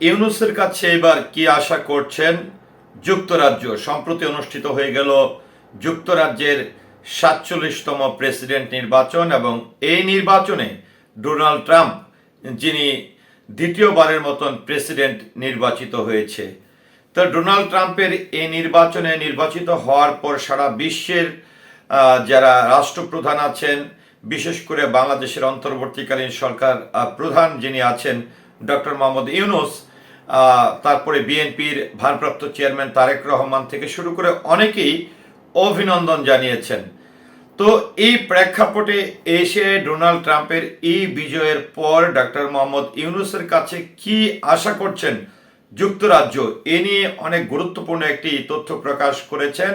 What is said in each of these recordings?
ইউনুসের কাছে এবার কি আশা করছেন? যুক্তরাজ্য সম্প্রতি অনুষ্ঠিত হয়ে গেল যুক্তরাজ্যের সাতচল্লিশতম প্রেসিডেন্ট নির্বাচন এবং এই নির্বাচনে ডোনাল্ড ট্রাম্প, যিনি দ্বিতীয়বারের মতন প্রেসিডেন্ট নির্বাচিত হয়েছে। তো ডোনাল্ড ট্রাম্পের এই নির্বাচনে নির্বাচিত হওয়ার পর সারা বিশ্বের যারা রাষ্ট্রপ্রধান আছেন, বিশেষ করে বাংলাদেশের অন্তর্বর্তীকালীন সরকার প্রধান যিনি আছেন ডক্টর মোহাম্মদ ইউনুস তারপরে বিএনপির ভারপ্রাপ্ত চেয়ারম্যান তারেক রহমান থেকে শুরু করে অনেকেই অভিনন্দন জানিয়েছেন। তো এই প্রেক্ষাপটে এসে ডোনাল্ড ট্রাম্পের এই বিজয়ের পর ডক্টর মোহাম্মদ ইউনুসের কাছে কি আশা করছেন যুক্তরাজ্য? এ নিয়ে অনেক গুরুত্বপূর্ণ একটি তথ্য প্রকাশ করেছেন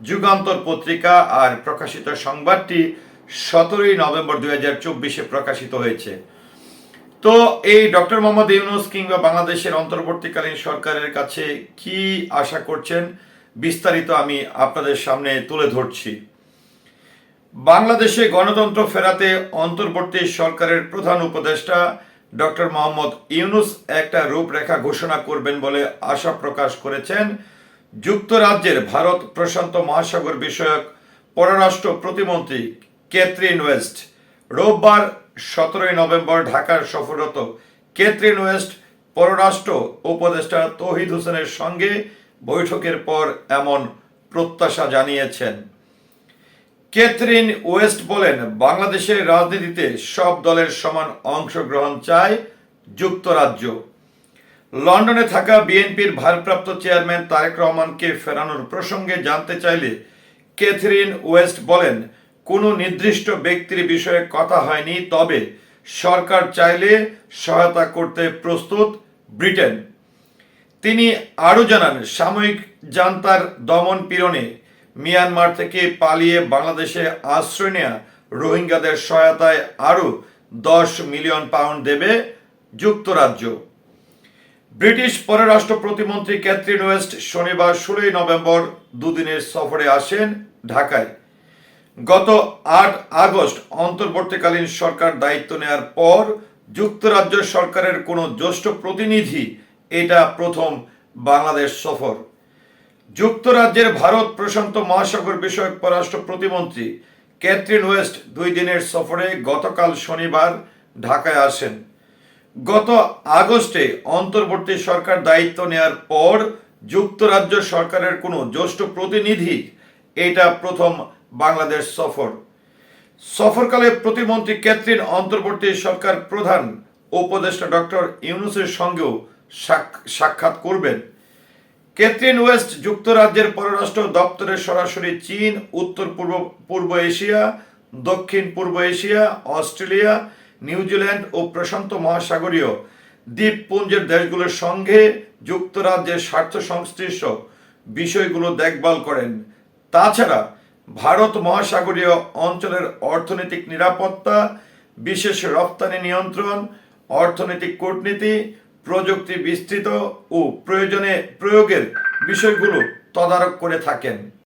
যুগান্তর পত্রিকা আর প্রকাশিত সংবাদটি সতেরোই নভেম্বর দুই প্রকাশিত হয়েছে। তো এই ডক্টর মোহাম্মদ ইউনুস কিংবা বাংলাদেশের অন্তর্বর্তীকালীন সরকারের কাছে কি আশা করছেন, বিস্তারিত আমি আপনাদের সামনে তুলে ধরছি। বাংলাদেশে গণতন্ত্র ফেরাতে অন্তর্বর্তী সরকারের প্রধান উপদেষ্টা ডক্টর মোহাম্মদ ইউনুস একটা রূপরেখা ঘোষণা করবেন বলে আশা প্রকাশ করেছেন। যুক্তরাজ্যের ভারত প্রশান্ত মহাসাগর বিষয়ক পররাষ্ট্র প্রতিমন্ত্রী ক্যাথরিন ওয়েস্ট। রোববার সতেরোই নভেম্বর ঢাকার সফররত ক্যাথরিন ওয়েস্ট পররাষ্ট্র উপদেষ্টা তৌহিদ হোসেনের সঙ্গে বৈঠকের পর এমন প্রত্যাশা জানিয়েছেন। ক্যাথরিন ওয়েস্ট বলেন, বাংলাদেশের রাজনীতিতে সব দলের সমান অংশগ্রহণ চায় যুক্তরাজ্য। লন্ডনে থাকা বিএনপির ভারপ্রাপ্ত চেয়ারম্যান তারেক রহমানকে ফেরানোর প্রসঙ্গে জানতে চাইলে ক্যাথরিন ওয়েস্ট বলেন কোনো নির্দিষ্ট ব্যক্তির বিষয়ে কথা হয়নি, তবে সরকার চাইলে সহায়তা করতে প্রস্তুত ব্রিটেন। তিনি আরও জানান, সাময়িক জান্তার দমন পীড়নে মিয়ানমার থেকে পালিয়ে বাংলাদেশে আশ্রয় নেয়া রোহিঙ্গাদের সহায়তায় আরও দশ মিলিয়ন পাউন্ড দেবে যুক্তরাজ্য। ব্রিটিশ পররাষ্ট্র প্রতিমন্ত্রী ক্যাথরিন ওয়েস্ট শনিবার ষোলোই নভেম্বর দুদিনের সফরে আসেন ঢাকায়। গত আট আগস্ট অন্তর্বর্তীকালীন সরকার দায়িত্ব নেওয়ার পর যুক্তরাজ্য সরকারের কোনো জ্যেষ্ঠ প্রতিনিধি এটা প্রথম বাংলাদেশ সফর। যুক্তরাজ্যের ভারত প্রশান্ত মহাসাগর বিষয়ক পররাষ্ট্র প্রতিমন্ত্রী ক্যাথরিন ওয়েস্ট দুই দিনের সফরে গতকাল শনিবার ঢাকায় আসেন। গত আগস্টে অন্তর্বর্তী সরকার দায়িত্ব নেয়ার পর যুক্তরাজ্য সরকারের কোনো জ্যেষ্ঠ প্রতিনিধি এটা প্রথম বাংলাদেশ সফর। সফরকালে প্রতিমন্ত্রী ক্যাথরিন অন্তর্বর্তী সরকার প্রধান উপদেষ্টা ডক্টর ইউনুসের সঙ্গেও সাক- সাক্ষাৎ করবেন। ক্যাথরিন ওয়েস্ট যুক্তরাজ্যের পররাষ্ট্র দপ্তরের সরাসরি চীন, উত্তর পূর্ব পূর্ব এশিয়া, দক্ষিণ পূর্ব এশিয়া, অস্ট্রেলিয়া নিউজিল্যান্ড ও প্রশান্ত মহাসাগরীয় দ্বীপপুঞ্জের দেশগুলোর সঙ্গে যুক্তরাজ্যের স্বার্থ সংশ্লিষ্ট বিষয়গুলো দেখভাল করেন। তাছাড়া ভারত মহাসাগরীয় অঞ্চলের অর্থনৈতিক নিরাপত্তা, বিশেষ রপ্তানি নিয়ন্ত্রণ, অর্থনৈতিক কূটনীতি, প্রযুক্তি বিস্তৃত ও প্রয়োজনে প্রয়োগের বিষয়গুলো তদারক করে থাকেন।